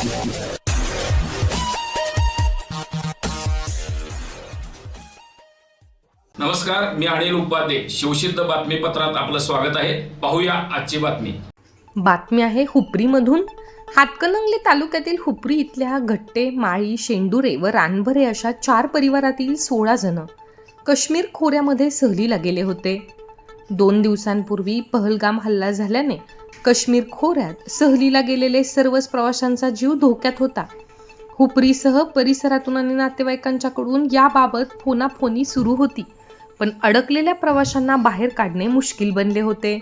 नमस्कार मी अनिल उपाध्ये. शिवसिद्ध बातमीपत्रात आपलं स्वागत आहे. पाहूया आजची बातमी. बातमी आहे हुपरीमधून. हातकणंगले तालुक्यातील हुपरी इथल्या घट्टे माळी शेंडुरे व रानभरे अशा चार परिवारातील सोळा जण काश्मीर खोऱ्यामध्ये सहलीला गेले होते. दोन दिवसांपूर्वी पहलगाम हल्ला झाल्याने काश्मीर खोऱ्यात सहलीला गेलेले सर्वच प्रवाशांचा जीव धोक्यात होता. हुपरीसह परिसरातून आणि नातेवाईकांच्याकडून याबाबत फोनाफोनी सुरू होती पण अडकलेल्या प्रवाशांना बाहेर काढणे मुश्किल बनले होते.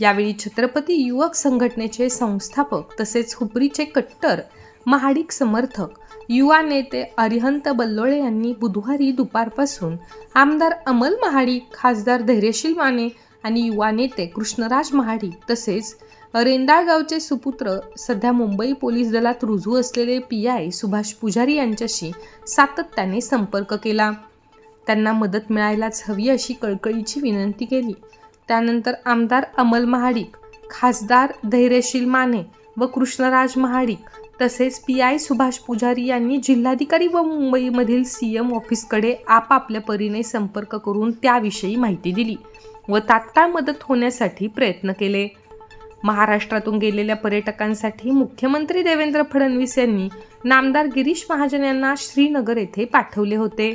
यावेळी छत्रपती युवक संघटनेचे संस्थापक तसेच हुपरीचे कट्टर महाडिक समर्थक युवा नेते अरिहंत बल्लोळे यांनी बुधवारी दुपारपासून आमदार अमल महाडिक खासदार धैर्यशील माने आणि युवा नेते कृष्णराज महाडिक तसेच रेंदाळगावचे सुपुत्र सध्या मुंबई पोलीस दलात रुजू असलेले पी आय सुभाष पुजारी यांच्याशी सातत्याने संपर्क केला. त्यांना मदत मिळायलाच हवी अशी कळकळीची विनंती केली. त्यानंतर आमदार अमल महाडिक खासदार धैर्यशील माने व कृष्णराज महाडिक तसेच पी आय सुभाष पुजारी यांनी जिल्हाधिकारी व मुंबईमधील सी एम ऑफिसकडे आपापल्या परीने संपर्क करून त्याविषयी माहिती दिली व तात्काळ मदत होण्यासाठी प्रयत्न केले. महाराष्ट्रातून गेलेल्या पर्यटकांसाठी मुख्यमंत्री देवेंद्र फडणवीस यांनी नामदार गिरीश महाजन यांना श्रीनगर येथे पाठवले होते.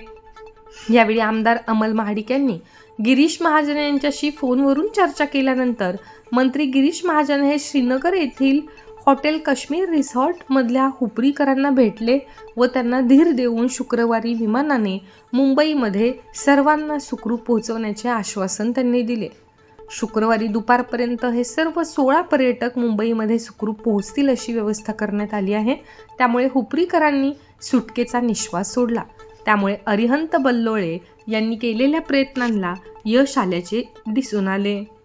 यावेळी आमदार अमल महाडिक यांनी गिरीश महाजन यांच्याशी फोनवरून चर्चा केल्यानंतर मंत्री गिरीश महाजन हे श्रीनगर येथील हॉटेल काश्मीर रिसॉर्टमधल्या हुपरीकरांना भेटले व त्यांना धीर देऊन शुक्रवारी विमानाने मुंबईमध्ये सर्वांना सुखरूप पोहोचवण्याचे आश्वासन त्यांनी दिले. शुक्रवारी दुपारपर्यंत हे सर्व सोळा पर्यटक मुंबईमध्ये सुखरूप पोहोचतील अशी व्यवस्था करण्यात आली आहे. त्यामुळे हुपरीकरांनी सुटकेचा निश्वास सोडला. त्यामुळे अरिहंत बल्लोळे यांनी केलेल्या प्रयत्नांना यश आल्याचे दिसून आले.